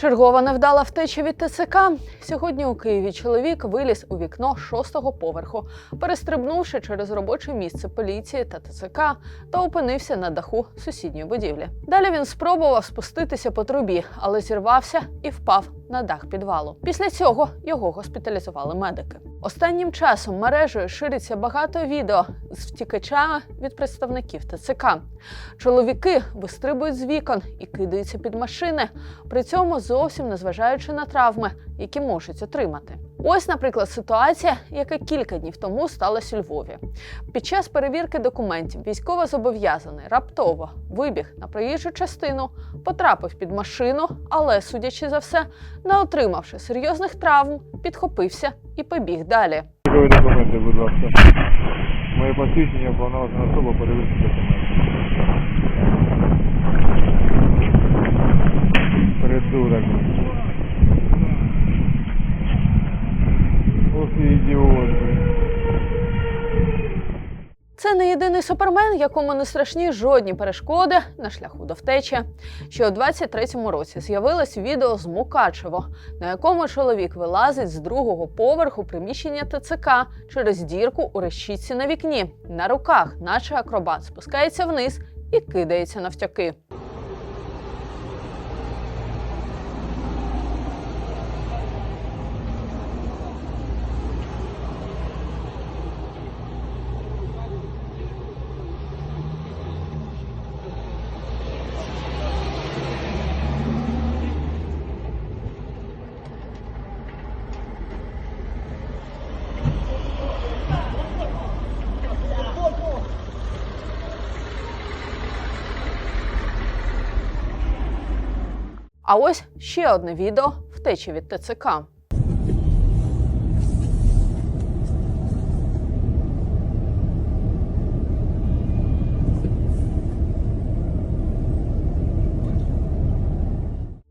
Чергова невдала втеча від ТЦК. Сьогодні у Києві чоловік виліз у вікно шостого поверху, перестрибнувши через робоче місце поліції та ТЦК та опинився на даху сусідньої будівлі. Далі він спробував спуститися по трубі, але зірвався і впав на дах підвалу. Після цього його госпіталізували медики. Останнім часом мережею шириться багато відео з втікачами від представників ТЦК. Чоловіки вистрибують з вікон і кидаються під машини, при цьому зовсім не зважаючи на травми, які можуть отримати. Ось, наприклад, ситуація, яка кілька днів тому сталася у Львові. Під час перевірки документів військовозобов'язаний раптово вибіг на проїжджу частину, потрапив під машину, але, судячи за все, не отримавши серйозних травм, підхопився і побіг далі. Документи, будь ласка. Моє посвідчення повноважена особа перевірки документів. Це не єдиний супермен, якому не страшні жодні перешкоди на шляху до втечі. Ще у 23-му році з'явилось відео з Мукачево, на якому чоловік вилазить з другого поверху приміщення ТЦК через дірку у решітці на вікні. На руках, наче акробат, спускається вниз і кидається навтяки. А ось ще одне відео втечі від ТЦК.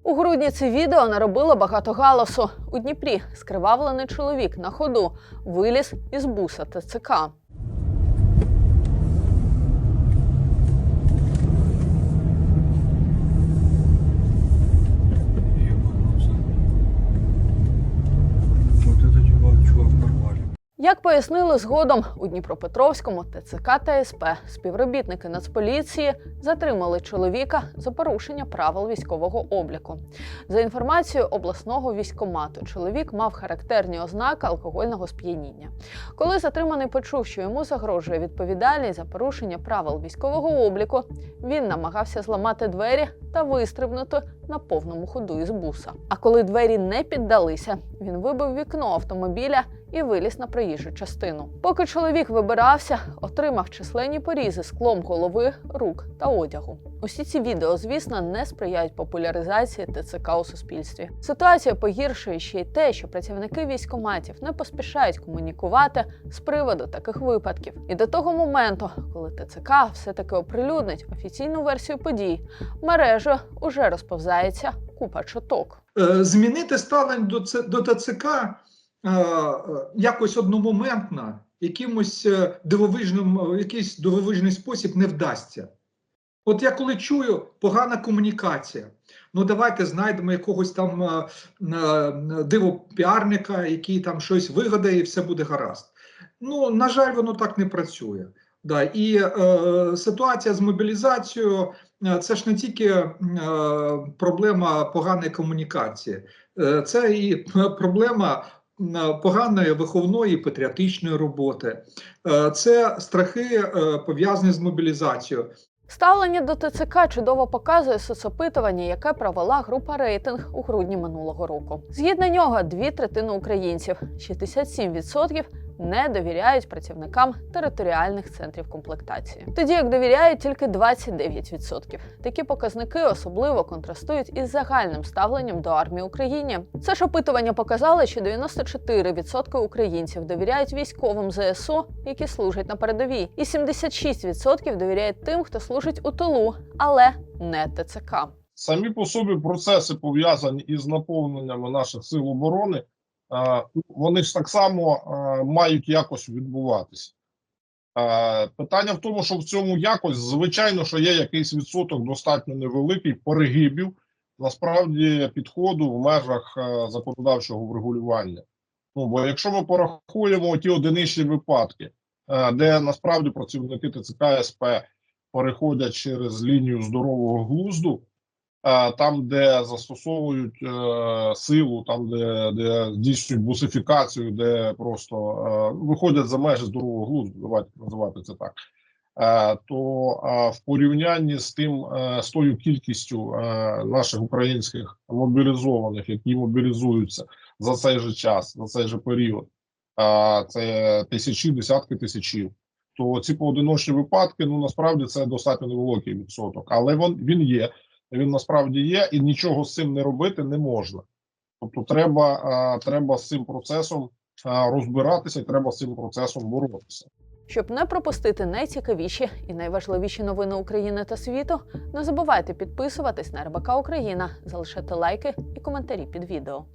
У грудні це відео наробило багато галасу. У Дніпрі скривавлений чоловік на ходу виліз із буса ТЦК. Як пояснили згодом у Дніпропетровському ТЦК та СП, співробітники Нацполіції затримали чоловіка за порушення правил військового обліку. За інформацією обласного військомату, чоловік мав характерні ознаки алкогольного сп'яніння. Коли затриманий почув, що йому загрожує відповідальність за порушення правил військового обліку, він намагався зламати двері та вистрибнути на повному ходу із буса. А коли двері не піддалися, він вибив вікно автомобіля і виліз на проїжджу частину. Поки чоловік вибирався, отримав численні порізи склом голови, рук та одягу. Усі ці відео, звісно, не сприяють популяризації ТЦК у суспільстві. Ситуація погіршує ще й те, що працівники військоматів не поспішають комунікувати з приводу таких випадків. І до того моменту, коли ТЦК все-таки оприлюднить офіційну версію подій, мережею уже розповзається купа чуток. Е, змінити ставлення до, ТЦК якось одномоментно, якимось е, дивовижним, е, якийсь дивовижний спосіб не вдасться. От я коли чую погана комунікація, ну давайте знайдемо якогось там е, е, дивопіарника, який там щось вигадає, і все буде гаразд. Ну, на жаль, воно так не працює. Да, і е, ситуація з мобілізацією Е, це ж не тільки е, проблема поганої комунікації, Е, це і проблема е, поганої виховної патріотичної роботи, Е, це страхи е, пов'язані з мобілізацією. Ставлення до ТЦК чудово показує соцопитування, яке провела група рейтинг у грудні минулого року. Згідно нього, дві третини українців 67% не довіряють працівникам територіальних центрів комплектації, тоді як довіряють тільки 29%. Такі показники особливо контрастують із загальним ставленням до армії Україні. Це ж опитування показало, що 94% українців довіряють військовим ЗСУ, які служать на передовій, і 76% довіряють тим, хто служить у тилу, але не ТЦК. самі по собі процеси пов'язані із наповненнями наших сил оборони, вони ж так само мають якось відбуватися. Питання в тому, що в цьому якось, звичайно, що є якийсь відсоток достатньо невеликий перегибів насправді підходу в межах е, законодавчого врегулювання. Ну бо якщо ми порахуємо ті одиничні випадки, е, де насправді працівники ТЦК СП переходять через лінію здорового глузду, там, де застосовують е, силу, там, де, де здійснюють бусифікацію, де просто е, виходять за межі здорового глузду, давайте називати це так. Е, то е, в порівнянні з тим, е, з тою кількістю е, наших українських мобілізованих, які мобілізуються за цей же час, за цей же період, е, це тисячі, десятки тисячів. То ці поодиночні випадки, ну насправді це достатньо невеликий відсоток, але він, він є. Він насправді є, і нічого з цим не робити не можна. Тобто, треба, е, треба з цим процесом е, розбиратися, і треба з цим процесом боротися. Щоб не пропустити найцікавіші і найважливіші новини України та світу, не забувайте підписуватись на РБК Україна, залишати лайки і коментарі під відео.